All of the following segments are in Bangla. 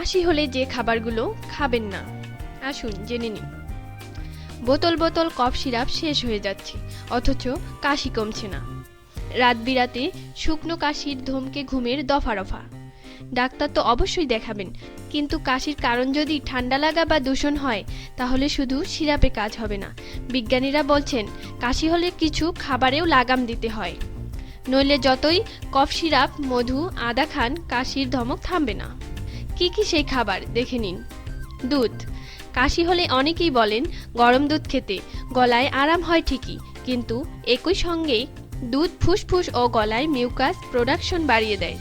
কাশি হলে যে খাবারগুলো খাবেন না। আসুন জেনে নিন বোতল বোতল কফ সিরাপ শেষ হয়ে যাচ্ছে, অথচ কাশি কমছে না। রাত বিরাতে শুকনো কাশির ধমকে ঘুমের দফা রফা ডাক্তার তো অবশ্যই দেখাবেন, কিন্তু কাশির কারণ যদি ঠান্ডা লাগা বা দূষণ হয়, তাহলে শুধু সিরাপে কাজ হবে না। বিজ্ঞানীরা বলছেন, কাশি হলে কিছু খাবারেও লাগাম দিতে হয়। নইলে যতই কফ সিরাপ, মধু, আদা খান, কাশির ধমক থামবে না। কি কি সেই খাবার? দেখে নিন। দুধ। কাশি হলে অনেকেই বলেন, গরম দুধ খেতে। গলায় আরাম হয় ঠিকই, কিন্তু একই সঙ্গে দুধ ফুসফুস ও গলায় মিউকাস প্রোডাকশন বাড়িয়ে দেয়।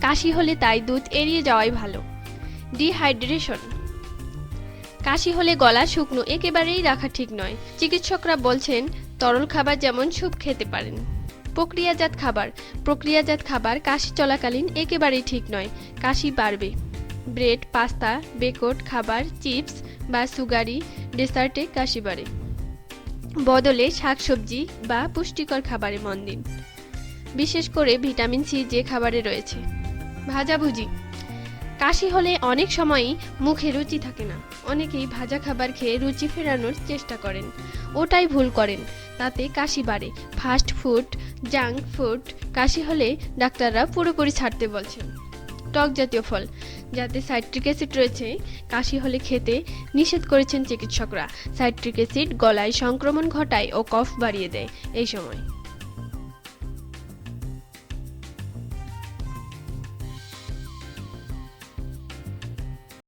কাশি হলে তাই দুধ এড়িয়ে যাওয়াই ভালো। ডিহাইড্রেশন। কাশি হলে গলা শুকনো একেবারেই রাখা ঠিক নয়। চিকিৎসকরা বলছেন, তরল খাবার যেমন স্যুপ খেতে পারেন। প্রক্রিয়াজাত খাবার। প্রক্রিয়াজাত খাবার কাশি চলাকালীন একেবারেই ঠিক নয়। কাশি বাড়বে। ব্রেড, পাস্তা, বেকট, খাবার, চিপস বা সুগারি, ডেসার্টে কাশি বাড়ে। বদলে শাকসবজি বা পুষ্টিকর খাবারে মন দিন। বিশেষ করে ভিটামিন সি যে খাবারে রয়েছে। ভাজাভুজি। কাশি হলে অনেক সময়ই মুখে রুচি থাকে না। অনেকেই ভাজা খাবার খেয়ে রুচি ফেরানোর চেষ্টা করেন। ওটাই ভুল করেন। তাতে কাশি বাড়ে। ফাস্ট ফুড, জাঙ্ক ফুড, কাশি হলে ডাক্তাররা পুরোপুরি ছাড়তে বলছেন। টক জাতীয় ফল, যাতে সাইট্রিক অ্যাসিড রয়েছে, কাশি হলে খেতে নিষেধ করেছেন চিকিৎসকরা। সাইট্রিক অ্যাসিড গলায় সংক্রমণ ঘটায় ও কফ বাড়িয়ে দেয়। এই সময়